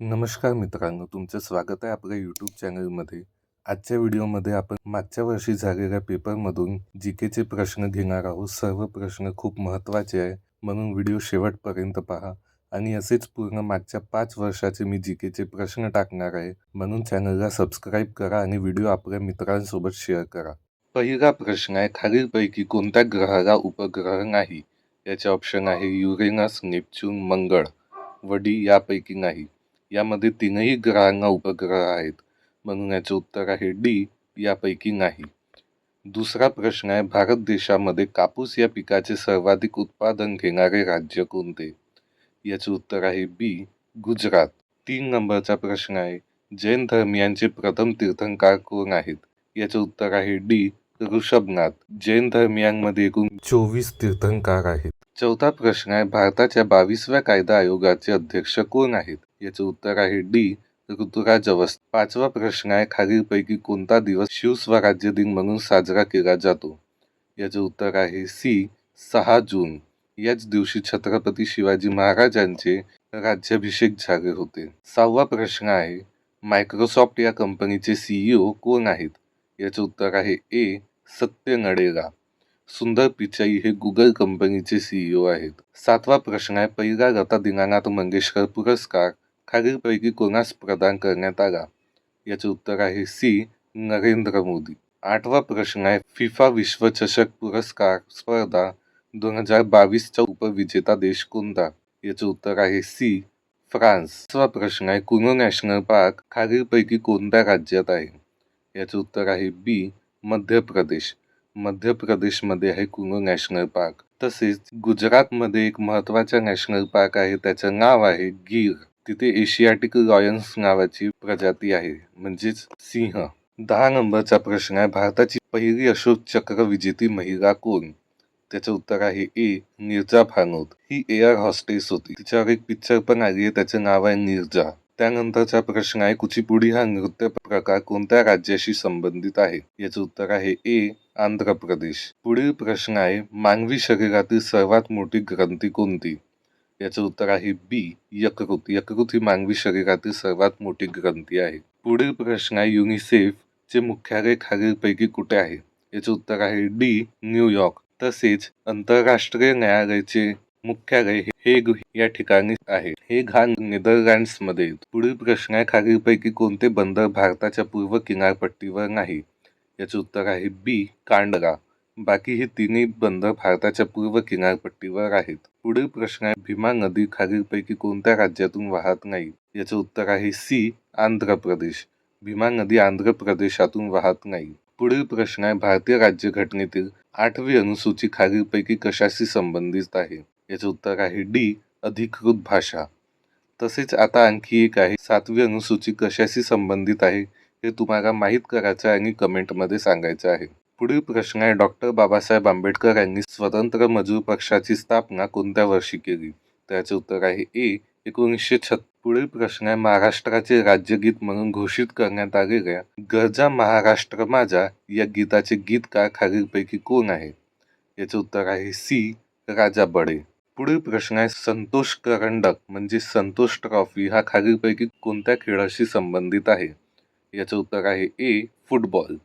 नमस्कार मित्रांनो तुमचं स्वागत आहे आपल्या यूट्यूब चॅनलमध्ये आजच्या व्हिडिओमध्ये आपण मागच्या वर्षी झालेल्या पेपरमधून जी केचे प्रश्न घेणार आहोत. सर्व प्रश्न खूप महत्त्वाचे आहे म्हणून व्हिडिओ शेवटपर्यंत पहा आणि असेच पूर्ण मागच्या पाच वर्षाचे मी जी केचे प्रश्न टाकणार आहे. म्हणून चॅनलला सबस्क्राईब करा आणि व्हिडिओ आपल्या मित्रांसोबत शेअर करा. पहिला प्रश्न आहे खालीलपैकी कोणत्या ग्रहाला उपग्रह नाही? याचे ऑप्शन आहे युरेनस नेपच्यून मंगळ. वडी यापैकी नाही. यामध्ये तीनही ग्रहांना उपग्रह आहेत. म्हणून याचे उत्तर आहे डी यापैकी नाही. दुसरा प्रश्न आहे भारत देशामध्ये कापूस या पिकाचे सर्वाधिक उत्पादन घेणारे राज्य कोणते? याचे उत्तर आहे बी गुजरात. तीन नंबरचा प्रश्न आहे जैन धर्मियांचे प्रथम तीर्थंकार कोण आहेत? याचे उत्तर आहे डी ऋषभनाथ जैन धर्मियांमध्ये एकूण चोवीस तीर्थंकार आहेत. चौथा प्रश्न आहे भारताच्या बावीसव्या कायदा आयोगाचे अध्यक्ष कोण आहेत? याचे उत्तर आहे डी ऋतुराज अवस्थ. पाचवा प्रश्न आहे खालीलपैकी कोणता दिवस शिवस्वराज्य दिन म्हणून साजरा केला जातो? याचे उत्तर आहे सी सहा जून. याच दिवशी छत्रपती शिवाजी महाराजांचे राज्याभिषेक झाले होते. सहावा प्रश्न आहे मायक्रोसॉफ्ट या कंपनीचे सीईओ कोण आहेत? याचे उत्तर आहे ए सत्य नडेला सुंदर पिचाई हे गुगल कंपनीचे सीईओ आहेत. सातवा प्रश्न आहे पहिला लता दिनानाथ मंगेशकर पुरस्कार खालीलपैकी कोणास प्रदान करण्यात आला? याचे उत्तर आहे सी नरेंद्र मोदी. आठवा प्रश्न आहे फिफा विश्वचषक पुरस्कार स्पर्धा दोन हजार बावीसचा उपविजेता देश कोणता? याचे उत्तर आहे सी फ्रान्स. प्रश्न आहे कुनो नॅशनल पार्क खालीलपैकी कोणत्या राज्यात आहे? याचे उत्तर आहे बी मध्य प्रदेश. मध्य प्रदेशमध्ये आहे कुनो नॅशनल पार्क. तसेच गुजरातमध्ये एक महत्त्वाचा नॅशनल पार्क आहे त्याचं नाव आहे गीर. तिथे एशियाटिक लॉयन्स नावाची प्रजाती आहे म्हणजेच सिंह. दहा नंबरचा प्रश्न आहे भारताची पहिली अशोक चक्र विजेती महिला कोण? त्याचं उत्तर आहे ए निर्जा भानोद. ही एअर हॉस्टेस होती. तिच्यावर एक पिक्चर पण आली आहे त्याचं नाव आहे निर्जा. त्यानंतरचा प्रश्न आहे कुचिपुडी हा नृत्य प्रकार कोणत्या राज्याशी संबंधित आहे? याचं उत्तर आहे ए आंध्र प्रदेश. पुढील प्रश्न आहे मानवी शरीरातील सर्वात मोठी ग्रंथी कोणती? याचं उत्तर आहे बी यकृत. यकृत ही मानवी शरीरातील सर्वात मोठी ग्रंथी आहे. पुढील प्रश्न आहे युनिसेफ चे मुख्यालय खालीलपैकी कुठे आहे? याचे उत्तर आहे डी न्यूयॉर्क. तसेच आंतरराष्ट्रीय न्यायालयाचे मुख्यालय हे या ठिकाणी आहे. हे घाण नेदरलँड्समध्ये पुढील प्रश्न आहे खालीलपैकी कोणते बंदर भारताच्या पूर्व किनारपट्टीवर नाही? याचे उत्तर आहे बी कांडला बाकी ही तिन्ही बंदर भारताच्या पूर्व किनारपट्टीवर आहेत. पुढील प्रश्न आहे भीमा नदी खालीलपैकी कोणत्या राज्यातून वाहत नाही? याचे उत्तर आहे सी आंध्र प्रदेश. भीमा नदी आंध्र प्रदेशातून वाहत नाही. पुढील प्रश्न आहे भारतीय राज्यघटनेतील आठवी अनुसूची खालीलपैकी कशाशी संबंधित आहे? याचं उत्तर आहे डी अधिकृत भाषा. तसेच आता आणखी एक आहे सातवी अनुसूची कशाशी संबंधित आहे हे तुम्हाला माहीत करायचं आहे आणि कमेंटमध्ये सांगायचं आहे. पुढील प्रश्न आहे डॉक्टर बाबासाहेब आंबेडकर यांनी स्वतंत्र मजूर पक्षाची स्थापना कोणत्या वर्षी केली? त्याचे उत्तर आहे ए एकोणीसशे छत् पुढील प्रश्न आहे महाराष्ट्राचे राज्यगीत म्हणून घोषित करण्यात आलेल्या गरजा महाराष्ट्र माझा या गीताचे गीतकार खालीलपैकी कोण आहे? याचे उत्तर आहे सी राजा बडे. पुढील प्रश्न आहे संतोष करंडक म्हणजे संतोष ट्रॉफी हा खालीलपैकी कोणत्या खेळाशी संबंधित आहे? याचं उत्तर आहे ए फुटबॉल.